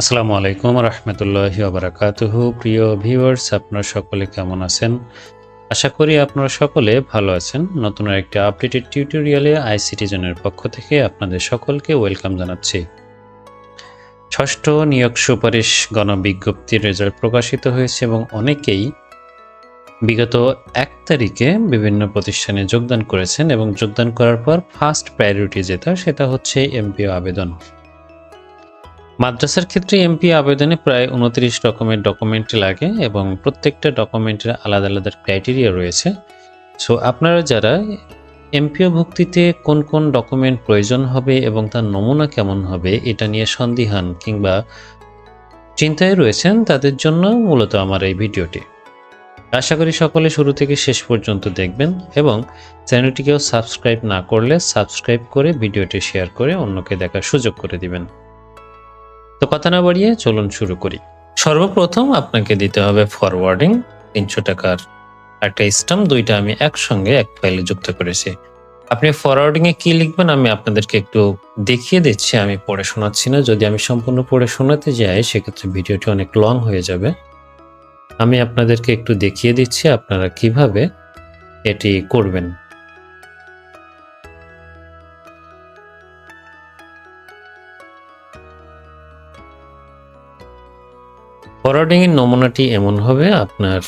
আসসালামু আলাইকুম রহমতুল্লাহ বারাকাতুহু প্রিয় ভিউয়ার্স, আপনারা সকলে কেমন আছেন? আশা করি আপনারা সকলে ভালো আছেন। নতুন একটি আপডেটেড টিউটোরিয়ালে আইসিটিজনের পক্ষ থেকে আপনাদের সকলকে ওয়েলকাম জানাচ্ছি। ষষ্ঠ নিয়োগ সুপারিশ গণবিজ্ঞপ্তির রেজাল্ট প্রকাশিত হয়েছে এবং অনেকেই বিগত এক তারিখে বিভিন্ন প্রতিষ্ঠানে যোগদান করেছেন এবং যোগদান করার পর ফার্স্ট প্রায়োরিটি যেটা, সেটা হচ্ছে এমপিও আবেদন। মাদ্রাসার ক্ষেত্রে এমপি আবেদনে প্রায় উনত্রিশ রকমের ডকুমেন্ট লাগে এবং প্রত্যেকটা ডকুমেন্টের আলাদা আলাদা ক্রাইটেরিয়া রয়েছে। সো আপনারা যারা এমপিও ভুক্তিতে কোন কোন ডকুমেন্ট প্রয়োজন হবে এবং তার নমুনা কেমন হবে, এটা নিয়ে সন্দিহান কিংবা চিন্তায় রয়েছেন, তাদের জন্য মূলত আমার এই ভিডিওটি। আশা করি সকলে শুরু থেকে শেষ পর্যন্ত দেখবেন এবং চ্যানেলটিকেও সাবস্ক্রাইব না করলে সাবস্ক্রাইব করে ভিডিওটি শেয়ার করে অন্যকে দেখার সুযোগ করে দিবেন। তো কথা না বাড়িয়ে চলুন শুরু করি। সর্বপ্রথম আপনাকে দিতে হবে ফরওয়ার্ডিং তিনশো টাকার একটা স্টাম্প দুইটা আমি একসঙ্গে এক ফাইলে যুক্ত করেছি। আপনি ফরওয়ার্ডিং এ কি লিখবেন আমি আপনাদেরকে একটু দেখিয়ে দিচ্ছি, আমি পড়ে শোনাচ্ছি না। যদি আমি সম্পূর্ণ পড়ে শোনাতে যাই, সেক্ষেত্রে ভিডিওটি অনেক লং হয়ে যাবে। আমি আপনাদেরকে একটু দেখিয়ে দিচ্ছি আপনারা কীভাবে এটি করবেন। ফরওয়ার্ডিং এর নমুনাটি এমন হবে, আপনার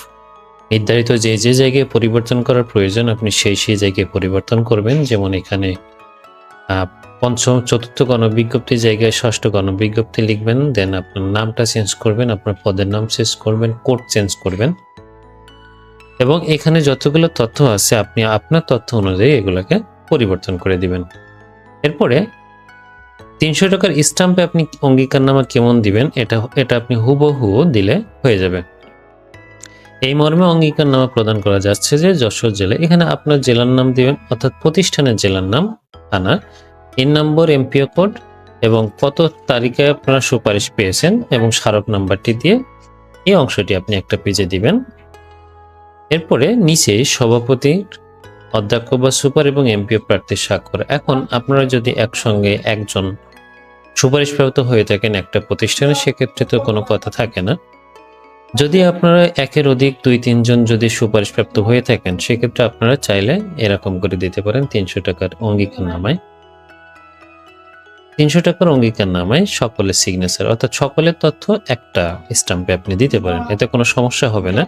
নির্ধারিত যে যে জায়গায় পরিবর্তন করার প্রয়োজন, আপনি সেই সেই জায়গায় পরিবর্তন করবেন। যেমন এখানে পঞ্চম, চতুর্থ গণবিজ্ঞপ্তি জায়গায় ষষ্ঠ গণবিজ্ঞপ্তি লিখবেন, দেন আপনার নামটা চেঞ্জ করবেন, আপনার পদের নাম চেঞ্জ করবেন, কোড চেঞ্জ করবেন। এবং এখানে যতগুলো তথ্য আছে, আপনি আপনার তথ্য অনুযায়ী এগুলোকে পরিবর্তন করে দিবেন। এরপরে তিনশো টাকার স্টাম্পে আপনি অঙ্গীকারনামা কেমন দিবেন, এটা এটা আপনি হুবহু দিলে হয়ে যাবে। এই মর্মে অঙ্গীকারনামা প্রদান করা যাচ্ছে যে যশোর জেলা, এখানে আপনার জেলার নাম দিবেন, অর্থাৎ প্রতিষ্ঠানের জেলার নাম থানা তিন নম্বর এমপিও কোড, এবং কত তারিখে আপনারা সুপারিশ পেয়েছেন, এবং স্মারক নাম্বারটি দিয়ে এই অংশটি আপনি একটা পেজে দিবেন। এরপরে নিচে সভাপতির অধ্যক্ষ বা সুপার এবং এমপিও প্রার্থীর স্বাক্ষর। এখন আপনারা যদি একসঙ্গে একজন সুপারিশপ্রাপ্ত হয়ে থাকেন একটা প্রতিষ্ঠানে, সেক্ষেত্রে তো কোনো কথা থাকে না। যদি আপনারা একের অধিক দুই তিনজন যদি সুপারিশপ্রাপ্ত হয়ে থাকেন, সেক্ষেত্রে আপনারা চাইলে এরকম করে দিতে পারেন তিনশো টাকার অঙ্গীকার নামায়। তিনশো টাকার অঙ্গীকার নামায় সকলের সিগনেচার অর্থাৎ সকলের তথ্য একটা স্টাম্পে আপনি দিতে পারেন, এতে কোনো সমস্যা হবে না।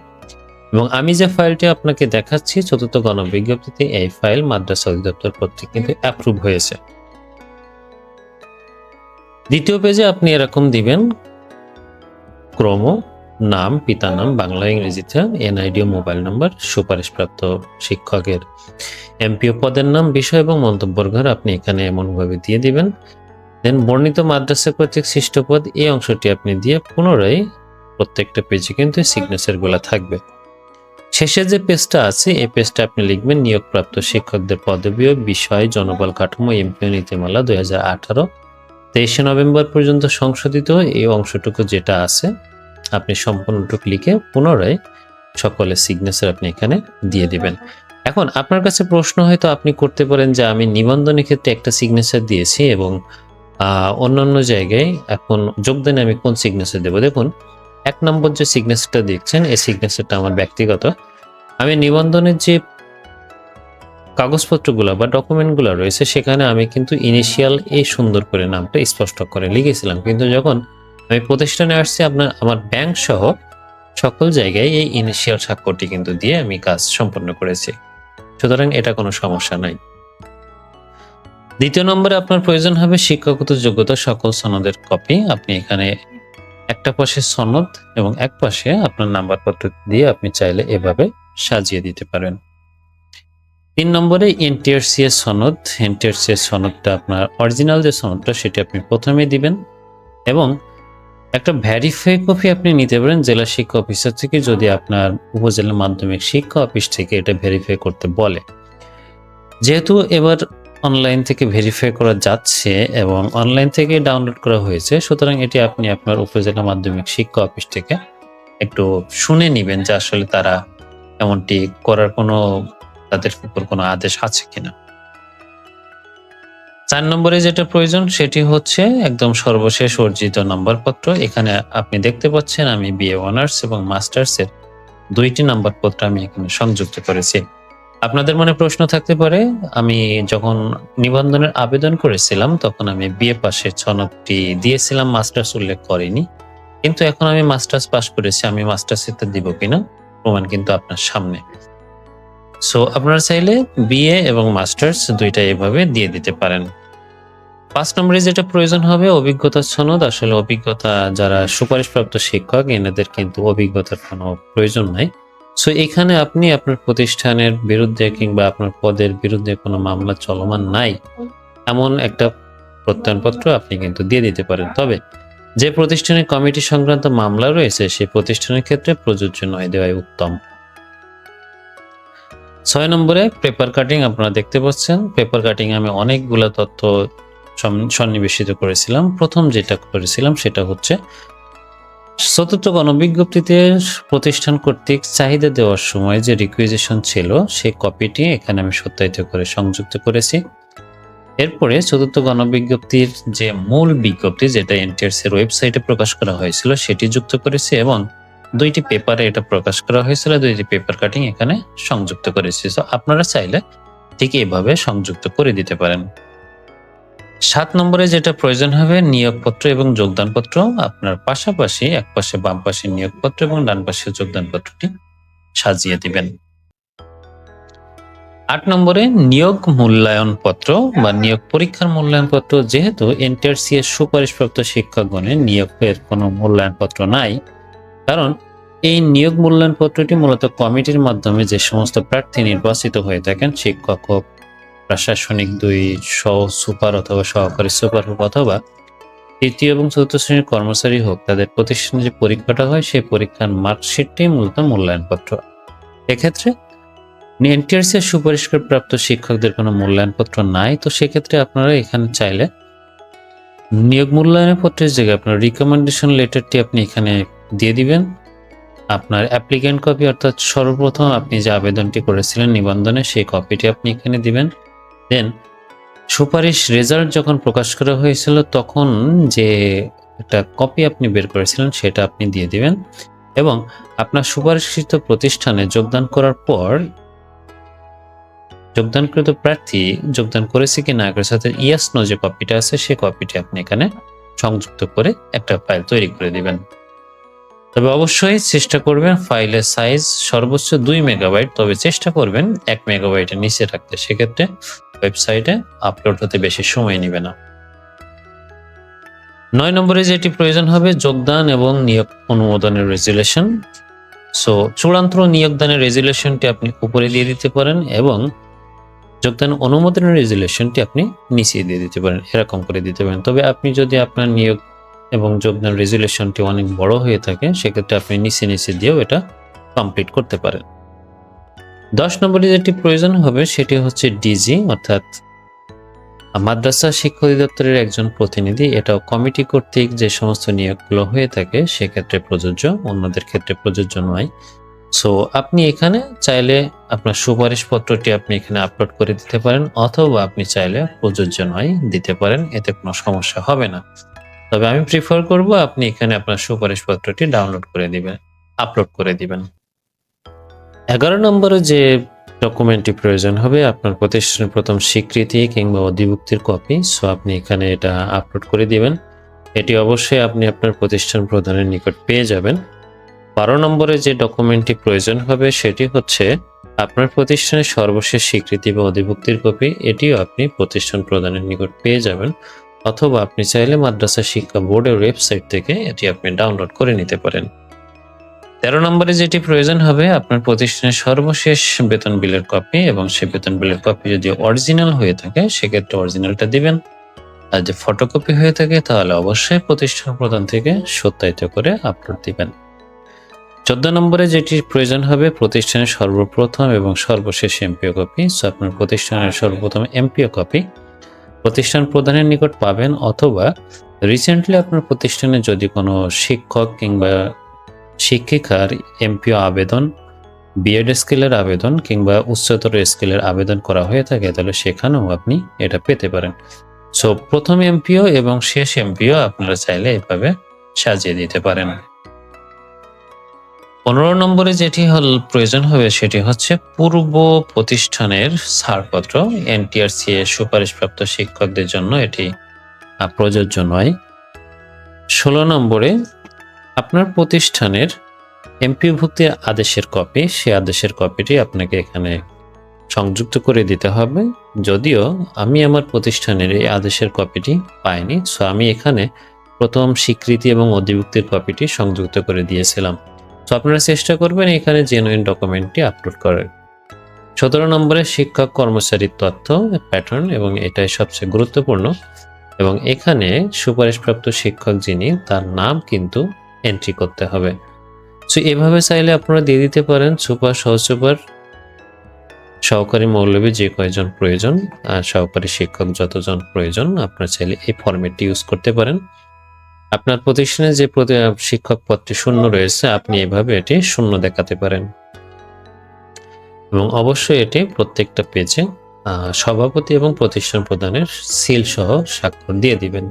এবং আমি যে ফাইলটি আপনাকে দেখাচ্ছি, চতুর্থ গণবিজ্ঞপ্তিতে এই ফাইল মাদ্রাসা অধিদপ্তর কর্তৃক কিন্তু অ্যাপ্রুভ হয়েছে। দ্বিতীয় পেজে আপনি এরকম দিবেন, ক্রম, নাম পিতা নাম বাংলা, ইংরেজিতে, এনআইডি ও মোবাইল নাম্বার, সুপারিশপ্রাপ্ত শিক্ষকের এমপিও পদের নাম, বিষয় এবং মন্তব্যর ঘর আপনি এখানে এমনভাবে দিয়ে দিবেন। দেন বর্ণিত মাদ্রাসা কর্তৃক সৃষ্ট পদ, এই অংশটি আপনি দিয়ে পুনরায় প্রত্যেকটা পেজে কিন্তু সিগনেচারগুলা থাকবে। শেষে যে পেজটা আছে, এই পেজটা আপনি লিখবেন, নিয়োগপ্রাপ্ত শিক্ষকদের পদবী ও বিষয়, জনবল কাঠামো, এমপিও নীতিমালা দুই হাজার আঠারো। তেইশে নভেম্বর পর্যন্ত সংশোধিত এই অংশটুকু যেটা আছে, আপনি সম্পূর্ণটুকু লিখে পুনরায় সকলের সিগনেচার আপনি এখানে দিয়ে দিবেন। এখন আপনার কাছে প্রশ্ন হয়তো আপনি করতে পারেন যে আমি নিবন্ধনের ক্ষেত্রে একটা সিগনেচার দিয়েছি এবং অন্যান্য জায়গায় এখন যোগদানে আমি কোন সিগনেচার দেবো? দেখুন, এক নম্বর যে সিগনেচারটা দেখছেন, এই সিগনেচারটা আমার ব্যক্তিগত। আমি নিবন্ধনের যে কাগজপত্রগুলো বা ডকুমেন্টগুলো রয়েছে, সেখানে আমি কিন্তু ইনিশিয়াল এই সুন্দর করে নামটা স্পষ্ট করে লিখেছিলাম। কিন্তু যখন আমি প্রতিষ্ঠানে আসছি, আপনার, আমার ব্যাংক সহ সকল জায়গায় এই ইনিশিয়াল স্বাক্ষরটি কিন্তু দিয়ে আমি কাজ সম্পন্ন করেছি। সুতরাং এটা কোনো সমস্যা নাই। দ্বিতীয় নম্বরে আপনার প্রয়োজন হবে শিক্ষাগত যোগ্যতা সকল সনদের কপি আপনি এখানে একটা পাশে সনদ এবং এক পাশে আপনার নাম্বারপত্র দিয়ে আপনি চাইলে এভাবে সাজিয়ে দিতে পারেন। তিন নম্বরে এনটিআরসিএস সনদ। এনটিআরসিএস সনদটা আপনার অরিজিনাল যে সনদটা, সেটি আপনি প্রথমে দিবেন। এবং একটা ভ্যারিফাই কপি আপনি নিতে পারেন জেলা শিক্ষা অফিসার থেকে যদি আপনার উপজেলা মাধ্যমিক শিক্ষা অফিস থেকে এটা ভেরিফাই করতে বলে। যেহেতু এবার অনলাইন থেকে ভেরিফাই করা যাচ্ছে এবং অনলাইন থেকে ডাউনলোড করা হয়েছে, সুতরাং এটি আপনি আপনার উপজেলা মাধ্যমিক শিক্ষা অফিস থেকে একটু শুনে নেবেন যে আসলে তারা এমনটি করার কোনো তাদের উপর কোনো আদেশ আছে কিনা? চার নম্বরে যেটা প্রয়োজন, সেটি হচ্ছে একদম সর্বশেষ অর্জিত নাম্বারপত্র। এখানে আপনি দেখতে পাচ্ছেন আমি বিএ অনার্স এবং মাস্টার্স এর দুইটি নাম্বারপত্র আমি এখানে সংযুক্ত করেছি। আপনাদের মনে প্রশ্ন থাকতে পারে, আমি যখন নিবন্ধনের আবেদন করেছিলাম, তখন আমি বিএ পাশের সনদটি দিয়েছিলাম মাস্টার্স উল্লেখ করিনি। কিন্তু এখন আমি মাস্টার্স পাস করেছি, আমি মাস্টার্স দিব কিনা? প্রমাণ কিন্তু আপনার সামনে। সো আপনারা চাইলে বিএ এবং মাস্টার্স দুইটা এভাবে দিয়ে দিতে পারেন। পাঁচ নম্বরে যেটা প্রয়োজন হবে অভিজ্ঞতার সনদ। আসলে অভিজ্ঞতা যারা সুপারিশপ্রাপ্ত শিক্ষক, এনাদের কিন্তু অভিজ্ঞতার কোনো প্রয়োজন নাই। সো এখানে আপনি আপনার প্রতিষ্ঠানের বিরুদ্ধে কিংবা আপনার পদের বিরুদ্ধে কোনো মামলা চলমান নাই, এমন একটা প্রত্যয়নপত্র আপনি কিন্তু দিয়ে দিতে পারেন। তবে যে প্রতিষ্ঠানের কমিটি সংক্রান্ত মামলা রয়েছে, সেই প্রতিষ্ঠানের ক্ষেত্রে প্রযোজ্য নয়, দেওয়াই উত্তম। ছয় নম্বরে পেপার কাটিং আপনারা দেখতে পাচ্ছেন। পেপার কাটিং আমি অনেকগুলো তথ্য সন্নিবেশিত করেছিলাম। প্রথম যেটা করেছিলাম সেটা হচ্ছে, চতুর্থ গণবিজ্ঞপ্তিতে প্রতিষ্ঠান কর্তৃক চাহিদা দেওয়ার সময় যে রিকুইজিশন ছিল সেই কপিটি এখানে আমি সত্যায়িত করে সংযুক্ত করেছি। এরপরে চতুর্থ গণবিজ্ঞপ্তির যে মূল বিজ্ঞপ্তি, যেটা এনটিআরস এর ওয়েবসাইটে প্রকাশ করা হয়েছিল, সেটি যুক্ত করেছি এবং দুইটি পেপারে এটা প্রকাশ করা হয়েছিল, দুইটি পেপার কাটিং এখানে সংযুক্ত করেছি। তো আপনারা চাইলে ঠিক এইভাবে সংযুক্ত করে দিতে পারেন। সাত নম্বরে যেটা প্রয়োজন হবে, নিয়োগপত্র এবং যোগদানপত্র। আপনার পাশাপাশি এক পাশে বাম পাশে নিয়োগপত্র এবং ডান পাশে যোগদানপত্রটি সাজিয়ে দিবেন। আট নম্বরে নিয়োগ মূল্যায়ন পত্র বা নিয়োগ পরীক্ষার মূল্যায়ন পত্র। যেহেতু এনটিআরসি এর সুপারিশপ্রাপ্ত শিক্ষকগণের নিয়োগের কোনো মূল্যায়ন পত্র নাই কারণ এই নিয়োগ মূল্যায়ন পত্রটি মূলত কমিটির মাধ্যমে যে সমস্ত প্রার্থী নির্বাচিত হয়ে থাকেন, শিক্ষক হোক, প্রশাসনিক দুই সহ সুপার অথবা সহকারী সুপার হোক অথবা তৃতীয় এবং চতুর্থ শ্রেণির কর্মচারী হোক, তাদের প্রতিষ্ঠানে যে পরীক্ষাটা হয়, সেই পরীক্ষার মার্কশিটটি মূলত মূল্যায়নপত্র এক্ষেত্রে এনটিআরসি সুপারিশকার প্রাপ্ত শিক্ষকদের কোনো মূল্যায়নপত্র নাই, তো সেক্ষেত্রে আপনারা এখানে চাইলে নিয়োগ মূল্যায়ন পত্রের জায়গায় আপনার রিকমেন্ডেশন লেটারটি আপনি এখানে দিয়ে দিবেন। আপনার অ্যাপ্লিকেন্ট কপি অর্থাৎ সর্বপ্রথম আপনি যে আবেদনটি করেছিলেন নিবন্ধনে সেই কপিটি আপনি এখানে দিবেন। দেন সুপারিশ রেজাল্ট যখন প্রকাশ করা হয়েছিল তখন যে একটা কপি আপনি বের করেছিলেন সেটা আপনি দিয়ে দিবেন এবং আপনার সুপারিশকৃত প্রতিষ্ঠানে যোগদান করার পর যোগদানকৃত প্রার্থী যোগদান করেছে কি না করেছে তাদের ইয়াস নো যে কপিটা আছে সেই কপিটি আপনি এখানে সংযুক্ত করে একটা ফাইল তৈরি করে দিবেন। তবে অবশ্যই চেষ্টা করবেন ফাইলের সাইজ সর্বোচ্চ দুই মেগাবাইট তবে চেষ্টা করবেন এক মেগাবাইটের নিচে রাখতে সেক্ষেত্রে ওয়েবসাইটে আপলোড হতে বেশি সময় নেবে না। নয় নম্বরে যেটি প্রয়োজন হবে যোগদান এবং নিয়োগ অনুমোদনের রেজুলেশন সো চূড়ান্ত নিয়োগদানের রেজুলেশনটি আপনি উপরে দিয়ে দিতে পারেন এবং যোগদান অনুমোদনের রেজুলেশনটি আপনি নিচে দিয়ে দিতে পারেন, এরকম করে দিতে পারেন। তবে আপনি যদি আপনার নিয়োগ এবং যোগদান রেজুলেশনটি অনেক বড় হয়ে থাকে, সেক্ষেত্রে আপনি নিচে নিচে দিয়েও এটা কমপ্লিট করতে পারেন। দশ নম্বরে যেটি প্রয়োজন হবে, সেটি হচ্ছে ডিজি অর্থাৎ মাদ্রাসা শিক্ষা অধিদপ্তরের একজন প্রতিনিধি এটাও কমিটি কর্তৃক যে সমস্ত নিয়োগগুলো হয়ে থাকে, সেক্ষেত্রে প্রযোজ্য, অন্যদের ক্ষেত্রে প্রযোজ্য নয়। সো আপনি এখানে চাইলে আপনার সুপারিশ পত্রটি আপনি এখানে আপলোড করে দিতে পারেন, অথবা আপনি চাইলে প্রযোজ্য নয় দিতে পারেন, এতে কোনো সমস্যা হবে না। তবে আমি প্রিফার করব আপনি এখানে আপনার সুপারিশ পত্রটি ডাউনলোড করে দিবেন আপলোড করে দিবেন। এগারো নম্বরে যে ডকুমেন্টটি প্রয়োজন হবে, আপনার প্রতিষ্ঠানের প্রথম স্বীকৃতি কিংবা অধিভুক্তির কপি সো আপনি এখানে এটা আপলোড করে দিবেন। এটি অবশ্যই আপনি আপনার প্রতিষ্ঠান প্রধানের নিকট পেয়ে যাবেন। বারো নম্বরে যে ডকুমেন্টটি প্রয়োজন হবে, সেটি হচ্ছে আপনার প্রতিষ্ঠানের সর্বশেষ স্বীকৃতি বা অধিভুক্তির কপি এটিও আপনি প্রতিষ্ঠান প্রদানের নিকট পেয়ে যাবেন। অথবা আপনি চাইলে মাদ্রাসা শিক্ষা বোর্ডের ওয়েবসাইট থেকে এটি আপনি ডাউনলোড করে নিতে পারেন। তেরো নম্বরে যেটি প্রয়োজন হবে, আপনার প্রতিষ্ঠানের সর্বশেষ বেতন বিলের কপি এবং সেই বেতন বিলের কপি যদি অরিজিনাল হয়ে থাকে, সেক্ষেত্রে অরিজিনালটা দিবেন। আর যদি ফটোকপি হয়ে থাকে, তাহলে অবশ্যই প্রতিষ্ঠান প্রদান থেকে সত্যায়িত করে আপলোড দিবেন। চোদ্দ নম্বরে যেটি প্রয়োজন হবে, প্রতিষ্ঠানের সর্বপ্রথম এবং সর্বশেষ এমপিও কপি। সো আপনার প্রতিষ্ঠানের সর্বপ্রথম এমপিও কপি। প্রতিষ্ঠান প্রধানের নিকট পাবেন অথবা রিসেন্টলি আপনার প্রতিষ্ঠানে যদি কোনো শিক্ষক কিংবা শিক্ষিকার এমপিও আবেদন বিএড স্কেলের আবেদন কিংবা উচ্চতর স্কেলের আবেদন করা হয়ে থাকে, তাহলে সেখানেও আপনি এটা পেতে পারেন। সো প্রথম এমপিও এবং শেষ এমপিও আপনারা চাইলে এভাবে সাজিয়ে দিতে পারেন। পনেরো নম্বরে যেটি হল প্রয়োজন হবে সেটি হচ্ছে পূর্ব প্রতিষ্ঠানের ছাড়পত্র, এনটিআরসি এর সুপারিশপ্রাপ্ত শিক্ষকদের জন্য এটি প্রযোজ্য নয়। ষোলো নম্বরে আপনার প্রতিষ্ঠানের এমপিভুক্তির আদেশের কপি, সে আদেশের কপিটি আপনাকে এখানে সংযুক্ত করে দিতে হবে। যদিও আমি আমার প্রতিষ্ঠানের এই আদেশের কপিটি পাইনি সো আমি এখানে প্রথম স্বীকৃতি এবং অধিভুক্তির কপিটি সংযুক্ত করে দিয়েছিলাম। আপনারা চেষ্টা করবেন এখানে জেনুইন ডকুমেন্টটি আপলোড করার। সতেরো নম্বরে শিক্ষক কর্মচারীর তথ্য প্যাটার্ন এবং এটাই সবচেয়ে গুরুত্বপূর্ণ এবং এখানে সুপারিশপ্রাপ্ত শিক্ষক যিনি, তার নাম কিন্তু এন্ট্রি করতে হবে। সো এভাবে চাইলে আপনারা দিয়ে দিতে পারেন সুপার সহ সুপার, সহকারী মৌলবী যে কয়জন প্রয়োজন, আর সহকারী শিক্ষক যতজন প্রয়োজন, আপনারা চাইলে এই ফরম্যাটটি ইউজ করতে পারেন। আপনার প্রতিষ্ঠানে যে শিক্ষক পদটি শূন্য রয়েছে, আপনি এভাবে এটি শূন্য দেখাতে পারেন। এবং অবশ্যই এটি প্রত্যেকটা পেজে সভাপতি এবং প্রতিষ্ঠান প্রদানের সিল সহ স্বাক্ষর দিয়ে দিবেন।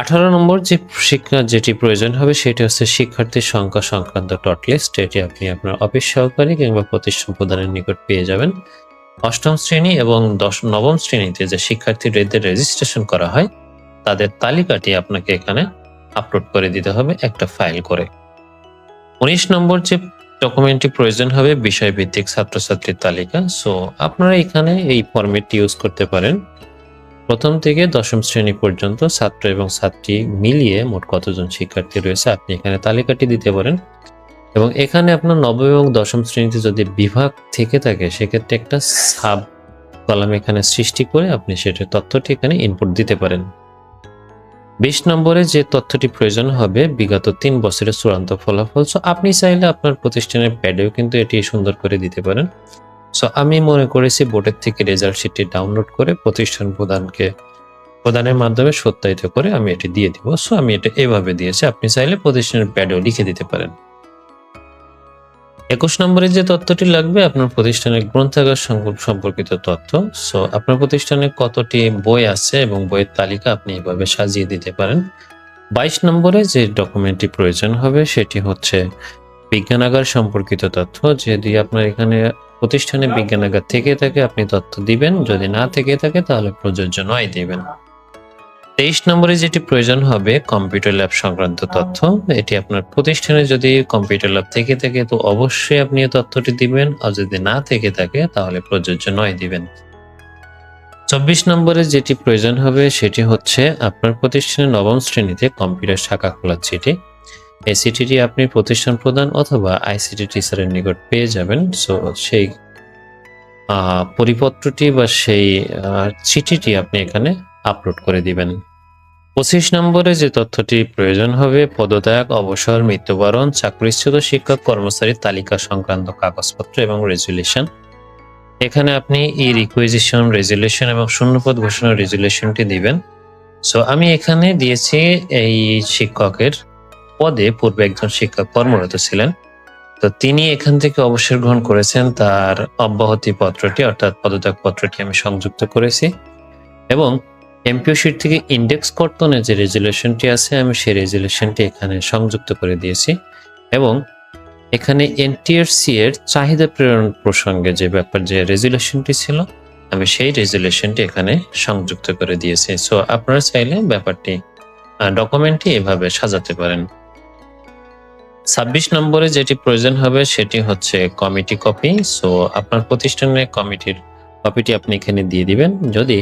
আঠারো নম্বর যে শিক্ষা যেটি প্রয়োজন হবে, সেটি হচ্ছে শিক্ষার্থীর সংখ্যা সংক্রান্ত টট লিস্ট এটি আপনি আপনার অফিস সহকারী কিংবা প্রতিষ্ঠান প্রদানের নিকট পেয়ে যাবেন। অষ্টম শ্রেণি এবং দশ নবম শ্রেণীতে যে শিক্ষার্থীদের রেজিস্ট্রেশন করা হয় তাদের তালিকাটি আপনাকে এখানে আপলোড করে দিতে হবে একটা ফাইল করে। উনিশ নম্বর যে ডকুমেন্টটি প্রয়োজন হবে, বিষয়ভিত্তিক ছাত্রছাত্রীর তালিকা। সো আপনারা এখানে এই ফরম্যাটটি ইউজ করতে পারেন। প্রথম থেকে দশম শ্রেণি পর্যন্ত ছাত্র এবং ছাত্রী মিলিয়ে মোট কতজন শিক্ষার্থী রয়েছে, আপনি এখানে তালিকাটি দিতে পারেন। এবং এখানে আপনার নবম এবং দশম শ্রেণীতে যদি বিভাগ থেকে থাকে, সেক্ষেত্রে একটা সাব কলাম এখানে সৃষ্টি করে আপনি সেটার তথ্যটি এখানে ইনপুট দিতে পারেন। বিশ নম্বরে যে তথ্যটি প্রয়োজন হবে, বিগত তিন বছরের চূড়ান্ত ফলাফল। সো আপনি চাইলে আপনার প্রতিষ্ঠানের প্যাডেও কিন্তু এটি সুন্দর করে দিতে পারেন। সো আমি মনে করেছি বোর্ডের থেকে রেজাল্ট শিটটি ডাউনলোড করে প্রতিষ্ঠান প্রদানকে প্রদানের মাধ্যমে সত্যায়িত করে আমি এটি দিয়ে দিব। সো আমি এটা এভাবে দিয়েছি। আপনি চাইলে প্রতিষ্ঠানের প্যাডেও লিখে দিতে পারেন। একুশ নম্বরে যে তথ্যটি লাগবে, আপনার প্রতিষ্ঠানের গ্রন্থাগার সম্পর্কিত তথ্য। সো আপনার প্রতিষ্ঠানে কতটি বই আছে এবং বইয়ের তালিকা আপনি এভাবে সাজিয়ে দিতে পারেন। বাইশ নম্বরে যে ডকুমেন্টটি প্রয়োজন হবে, সেটি হচ্ছে বিজ্ঞানাগার সম্পর্কিত তথ্য। যদি আপনার এখানে প্রতিষ্ঠানে বিজ্ঞানাগার থেকে থাকে, আপনি তথ্য দিবেন। যদি না থেকে থাকে, তাহলে প্রযোজ্য নয় দিবেন। তেইশ নম্বরে যেটি প্রয়োজন হবে কম্পিউটার ল্যাব সংক্রান্ত তথ্য। এটি আপনার প্রতিষ্ঠানে যদি কম্পিউটার ল্যাব থেকে থাকে, তো অবশ্যই আপনি তথ্যটি দিবেন। আর যদি না থেকে থাকে, তাহলে প্রযোজ্য নয় দিবেন। চব্বিশ নম্বরে যেটি প্রয়োজন হবে, সেটি হচ্ছে আপনার প্রতিষ্ঠানের নবম শ্রেণীতে কম্পিউটার শাখা খোলার চিঠি। এই চিঠিটি আপনি প্রতিষ্ঠান প্রদান অথবা আইসিটি টিচারের নিকট পেয়ে যাবেন। সো সেই পরিপত্রটি বা সেই চিঠিটি আপনি এখানে আপলোড করে দিবেন। পঁচিশ নম্বরে যে তথ্যটি প্রয়োজন হবে, পদত্যাগ, অবসর, মৃত্যুবরণ, চাকরিচ্যুত শিক্ষক কর্মচারীর তালিকা সংক্রান্ত কাগজপত্র এবং রেজুলেশন এখানে আপনি ই রিকুইজিশন রেজুলেশন এবং শূন্যপদ ঘোষণা রেজুলেশনটি দিবেন। সো আমি এখানে দিয়েছি এই শিক্ষকের পদে পূর্বে একজন শিক্ষক কর্মরত ছিলেন। তো তিনি এখান থেকে অবসর গ্রহণ করেছেন, তার অব্যাহতি পত্রটি, অর্থাৎ পদত্যাগ পত্রটি আমি সংযুক্ত করেছি। এবং এমপিও শিট থেকে ইন্ডেক্স কর্তনের যে রেজুলেশনটি আছে, আমি সেই রেজুলেশনটি এখানে সংযুক্ত করে দিয়েছি। এবং এখানে এনটিআরসি এর চাহিদা প্রেরণ প্রসঙ্গে যে ব্যাপার, যে রেজুলেশনটি ছিল, আমি সেই রেজুলেশনটি এখানে সংযুক্ত করে দিয়েছি। সো আপনারা চাইলে ব্যাপারটি ডকুমেন্টটি এভাবে সাজাতে পারেন। ছাব্বিশ নম্বরে যেটি প্রয়োজন হবে, সেটি হচ্ছে কমিটি কপি সো আপনার প্রতিষ্ঠানের কমিটির কপিটি আপনি এখানে দিয়ে দিবেন। যদি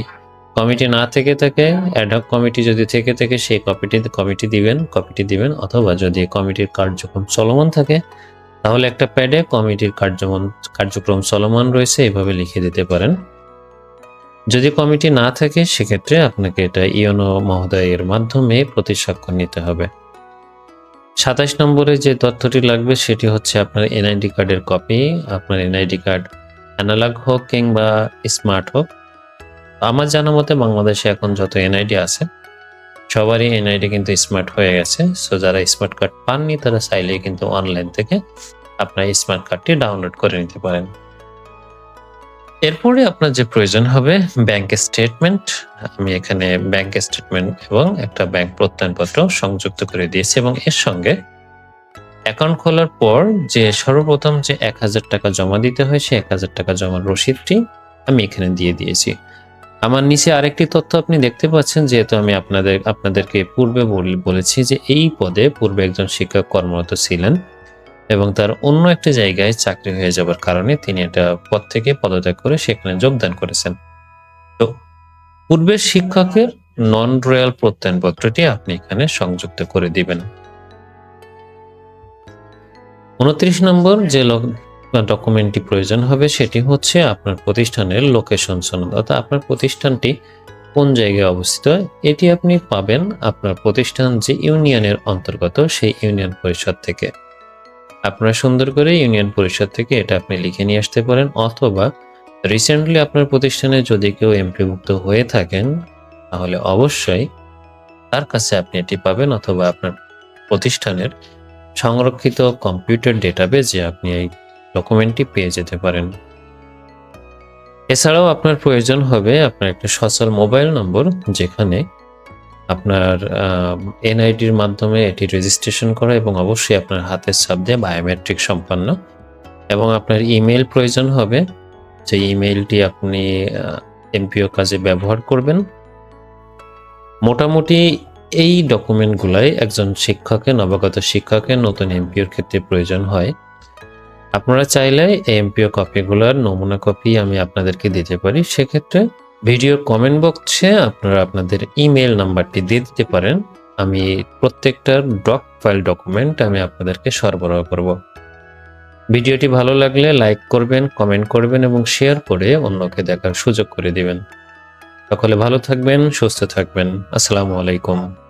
কমিটি না থেকে থাকে অ্যাডহক কমিটি যদি থেকে থাকে সেই কপিটি, কমিটি দিবেন, কপিটি দিবেন, অথবা যদি কমিটির কার্যক্রম চলমান থাকে, তাহলে একটা প্যাডে কমিটির কার্যক্রম কার্যক্রম চলমান রয়েছে, এভাবে লিখে দিতে পারেন। যদি কমিটি না থাকে, সেক্ষেত্রে আপনাকে এটা ইয়নো মহোদয়ের মাধ্যমে প্রতিস্বাক্ষর নিতে হবে। সাতাশ নম্বরে যে তথ্যটি লাগবে, সেটি হচ্ছে আপনার এনআইডি কার্ডের কপি আপনার এনআইডি কার্ড অ্যানালগ হোক কিংবা স্মার্ট হোক আমার জানা মতে বাংলাদেশে এখন যত এনআইডি আছে, সবারই এনআইডি কিন্তু স্মার্ট হয়ে গেছে। সো যারা স্মার্ট কার্ড পাননি, তারা চাইলেই কিন্তু অনলাইন থেকে আপনার স্মার্ট কার্ডটি ডাউনলোড করে নিতে পারেন। এরপরে আপনার যে প্রয়োজন হবে ব্যাংক স্টেটমেন্ট আমি এখানে ব্যাংক স্টেটমেন্ট এবং একটা ব্যাংক প্রত্যয়নপত্র সংযুক্ত করে দিয়েছি এবং এর সঙ্গে অ্যাকাউন্ট খোলার পর যে সর্বপ্রথম যে এক হাজার টাকা জমা দিতে হয়, সেই এক হাজার টাকা জমার রসিদটি আমি এখানে দিয়ে দিয়েছি। আমার নিচে আরেকটি তথ্য আপনি দেখতে পাচ্ছেন, যেহেতু আমি আপনাদের, আপনাদেরকে পূর্বে বলেছি যে এই পদে পূর্বে একজন শিক্ষক কর্মরত ছিলেন এবং তার অন্য একটি জায়গায় চাকরি হয়ে যাবার কারণে তিনি এটা পদ থেকে পদত্যাগ করে সেখানে যোগদান করেছেন। তো পূর্বের শিক্ষকের নন রয়্যাল প্রত্যয়নপত্রটি আপনি এখানে সংযুক্ত করে দিবেন। উনত্রিশ নম্বর যে ডকুমেন্টটি প্রয়োজন হবে সেটি হচ্ছে আপনার প্রতিষ্ঠানের লোকেশন সনদ, অর্থাৎ আপনার প্রতিষ্ঠানটি কোন জায়গায় অবস্থিত, এটি আপনি পাবেন আপনার প্রতিষ্ঠান যে ইউনিয়নের অন্তর্গত সেই ইউনিয়ন পরিষদ থেকে। আপনারা সুন্দর করে ইউনিয়ন পরিষদ থেকে এটা আপনি লিখে নিয়ে আসতে পারেন, অথবা রিসেন্টলি আপনার প্রতিষ্ঠানে যদি কেউ এমপিভুক্ত হয়ে থাকেন, তাহলে অবশ্যই তার কাছে আপনি এটি পাবেন, অথবা আপনার প্রতিষ্ঠানের সংরক্ষিত কম্পিউটার ডেটাবেজে আপনি এই ডকুমেন্টটি পেয়ে যেতে পারেন। এছাড়াও আপনার প্রয়োজন হবে আপনার একটা সচল মোবাইল নম্বর, যেখানে আপনার এনআইডির মাধ্যমে এটি রেজিস্ট্রেশন করা এবং অবশ্যই আপনার হাতের ছাপ দিয়ে বায়োমেট্রিক সম্পন্ন এবং আপনার ইমেল প্রয়োজন হবে। যে ইমেলটি আপনি এমপিও কাজে ব্যবহার করবেন। মোটামুটি এই ডকুমেন্টগুলাই একজন শিক্ষকের, নবাগত শিক্ষকের নতুন এমপিওর ক্ষেত্রে প্রয়োজন হয়। আপনারা চাইলে এমপিও কপিগুলোর নমুনা কপি আমি আপনাদেরকে দিতে পারি। সেক্ষেত্রে ভিডিওর কমেন্ট বক্সে আপনারা আপনাদের ইমেল নাম্বারটি দিয়ে দিতে পারেন। আমি প্রত্যেকটা ডক ফাইল ডকুমেন্ট আমি আপনাদেরকে সরবরাহ করব। ভিডিওটি ভালো লাগলে লাইক করবেন কমেন্ট করবেন এবং শেয়ার করে অন্যকে দেখার সুযোগ করে দিবেন। সকলে ভালো থাকবেন, সুস্থ থাকবেন। আসসালামু আলাইকুম।